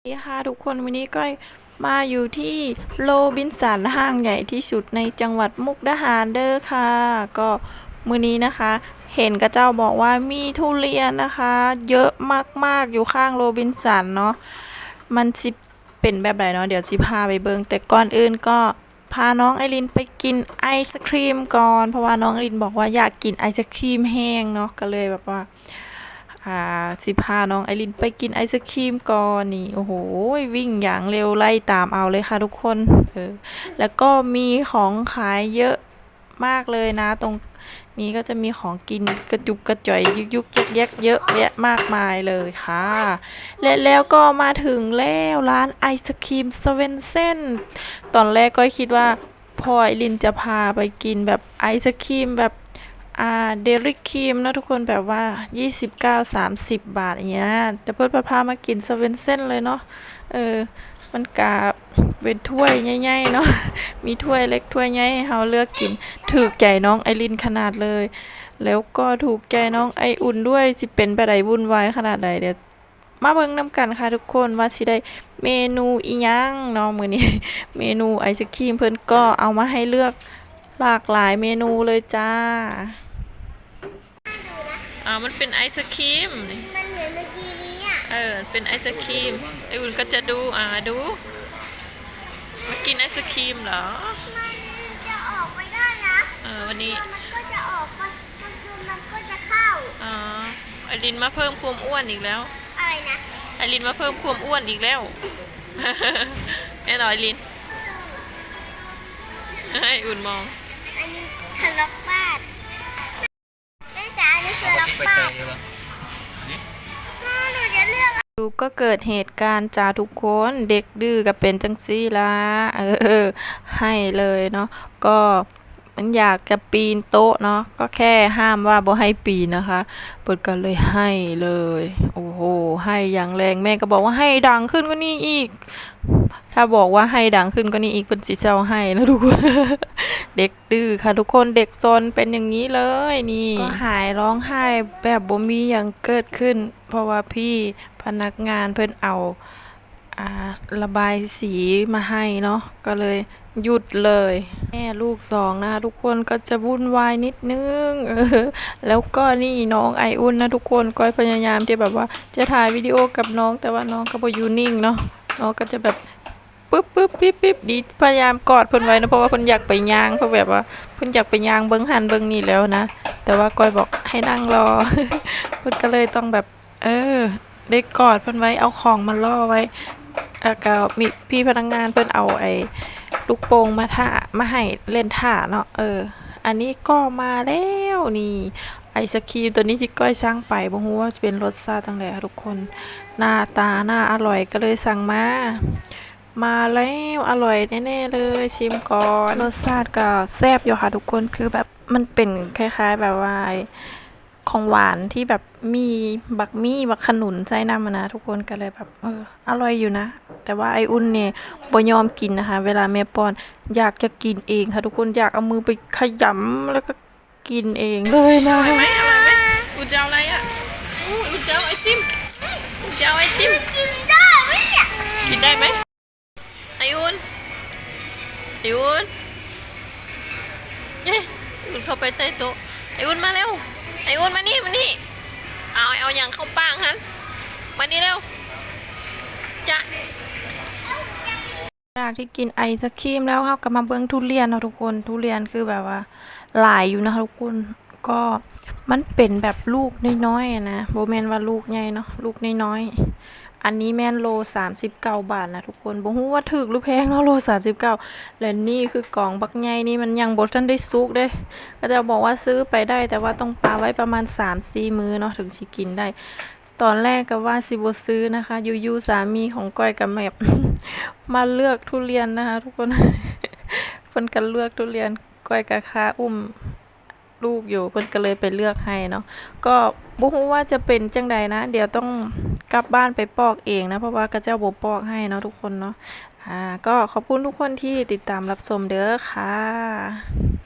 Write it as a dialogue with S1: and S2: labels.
S1: สวัสดีค่ะทุกคนวันนี้ก็มาอยู่ที่โรบินสันห้างใหญ่ที่สุดในจังหวัดมุกดาหารเด้อค่ะ ก็มือนี้นะคะ เห็นกระเจ้าบอกว่ามีทุเรียนนะคะ เยอะมากๆอยู่ข้างโรบินสันเนาะมันสิเป็นแบบไหนเนาะเดี๋ยวสิพาไปเบิงแต่ก่อนอื่นก็พาน้องไอรินไปกินไอศครีมก่อน เพราะว่าน้องไอรินบอกว่าอยากกินไอศครีมแห้งเนาะก็เลยแบบว่า อ่าสิพาน้องไอรินไปกินไอศครีมก่อนนี่โอ้โหวิ่งอย่างเร็วไล่ตามเอาเลยค่ะทุกคนเออแล้วก็มีของขายเยอะมากเลยนะ ตรงนี้ก็จะมีของกินกระจุกกระจ่อยยุกยุกยักยักเยอะแยะมากมายเลยค่ะ และแล้วก็มาถึงแล้วร้านไอศครีมสเวนเซนตอนแรกก็คิดว่าพอไอรินจะพาไปกินแบบไอศครีมแบบ อ่าเดลิครีมนะทุกคนแบบว่า 29 30 บาทอย่างเงี้ยแต่เพื่อนพามากินสเวนเซ่นเลยเนาะเออมันกาเป็นถ้วยใหญ่ๆเนาะมีถ้วยเล็กถ้วยใหญ่ให้เราเลือกกิน ถูกใจน้องไอรินขนาดเลย แล้วก็ถูกใจน้องไออุ่นด้วยสิเป็นไปไดวุ่นวายขนาดใดเดี๋ยวมาเบิ่งน้ำกันค่ะทุกคนว่าสิได้เมนูอีหยังเนาะมื้อนี้ เมนูไอศครีมเพิ่นก็เอามาให้เลือก หลากหลายเมนูเลยจ้า อ่ามันเป็นไอศครีมนี่
S2: มันเหมือนเมื่อกี้นี้อะ
S1: เออ เป็นไอศครีม ไออุ่นก็จะดู อ่าดู มากินไอศครีมเหรอ
S2: มันจะออกไปได้นะ
S1: เออวันนี้
S2: มันก็จะออกมันมันคือมันก็จะเข้า
S1: อ๋อไอรินมาเพิ่มความอ้วนอีกแล้ว
S2: อะไรนะ
S1: ไอรินมาเพิ่มความอ้วนอีกแล้ว แน่นอนไอรินให้อุ่นมอง
S2: อันนี้ทะเลาะบ้านแม่จ๋าอันนี้คือทะเลาะบ้านแม่หนูจะเลือก
S1: ดูก็เกิดเหตุการณ์จ้าทุกคนเด็กดื้อก็เป็นจังซี่ละเออให้เลยเนาะก็มันอยากจะปีนโต๊ะเนาะก็แค่ห้ามว่าบ่ให้ปีนนะคะเปิดก็เลยให้เลย โอ้โหให้อย่างแรงแม่ก็บอกว่าให้ดังขึ้นกว่านี้อีก ถ้าบอกว่าให้ดังขึ้นกว่านี้อีกเป็นสิเซาให้นะทุกคน เด็กดื้อค่ะทุกคนเด็กซนเป็นอย่างนี้เลยนี่ ก็หายร้องไห้แบบบ่มีอย่างเกิดขึ้น เพราะว่าพี่พนักงานเพิ่นเอาอาระบายสีมาให้เนาะก็เลยหยุดเลยแม่ลูกสองนะทุกคนก็จะวุ่นวายนิดนึงเออแล้วก็นี่น้องไออุ่นนะทุกคนก็พยายามที่แบบว่าจะถ่ายวิดีโอกับน้องแต่ว่าน้องก็บ่อยู่นิ่งเนาะน้องก็จะแบบ ปึ๊บปึ๊บปิ๊บปิ๊บดีพยายามกอดเพิ่นไว้นะเพราะว่าเพิ่นอยากไปย่างเพราะแบบว่าเพิ่นอยากไปย่างเบิ่งหันเบิ่งนี่แล้วนะ แต่ว่าก้อยบอกให้นั่งรอเพิ่นก็เลยต้องแบบ เออ ได้กอดเพิ่นไว้เอาของมาล่อไว้แล้วก็มีพี่พนักงานเพิ่นเอาไอ้ลูกโป่งมาท่ามาให้เล่นท่าเนาะเออ อันนี้ก็มาแล้วนี่ไอศครีมตัวนี้ที่ก้อยสั่งไปบ่ฮู้ว่าจะเป็นรสชาติจังไดค่ะทุกคน หน้าตาน่าอร่อยก็เลยสั่งมา มาแล้วอร่อยแน่ๆเลยชิมก่อนรสชาติก็แซ่บอยู่ค่ะทุกคนคือแบบมันเป็นคล้ายๆ แบบว่าไอ้ของหวานที่แบบมีบักมี่บักขนุนใส่น้ำอะนะทุกคนก็เลยแบบเอออร่อยอยู่นะ แต่ว่าไออุ่นเนี่ยบ่ยอมกินนะคะ เวลาแม่ป้อนอยากจะกินเองค่ะทุกคนอยากเอามือไปขยำแล้วก็กินเองเลยนะอร่อยไหมอร่อยไหมอุ่นจะเอาอะไรอะอุ่นจะเอาไอติมอุ่นจะเอาไอติม
S2: กินได้ไหมเนี่ย
S1: กินได้ไหมไออุ่น ไออุ่นเย้ไออุ่นเข้าไปใต้โต๊ะไออุ่นมาเร็วไออุ่นมานี่มานี่เอาเอาอย่างเข้าปากฮันมานี่เร็วจะจากที่กินไอศครีมแล้วครับกลับมาเบิ้งทุเรียนนะทุกคนทุเรียนคือแบบว่าหลายอยู่นะคะทุกคนก็มันเป็นแบบลูกน้อยๆนะโบแมนว่าลูกใหญ่เนาะลูกน้อยๆ อันนี้แม่นโล 39 บาทนะทุกคนบ่ฮู้ว่าถูกหรือแพงเนาะโล 39 และนี่คือกล่องบักใหญ่นี่มันยังบ่ทันได้สุกเด้ ก็จะบอกว่าซื้อไปได้แต่ว่าต้องปาไว้ประมาณ 3-4 มื้อเนาะถึงสิกินได้ ตอนแรกก็ว่าสิบ่ซื้อนะคะอยู่ๆสามีของก้อยกับแมบมาเลือกทุเรียนนะคะ ทุกคนเพิ่นก็เลือกทุเรียนก้อยกับคาอุ้มลูกอยู่เพิ่นก็เลยไปเลือกให้เนาะก็บ่ฮู้ว่าจะเป็นจังใดนะ เดี๋ยวต้อง กลับบ้านไปปอกเองนะ เพราะว่ากระเจ้าบ่ปอกให้เนาะทุกคนเนาะอ่าก็ขอบคุณทุกคนที่ติดตามรับชมเด้อค่ะ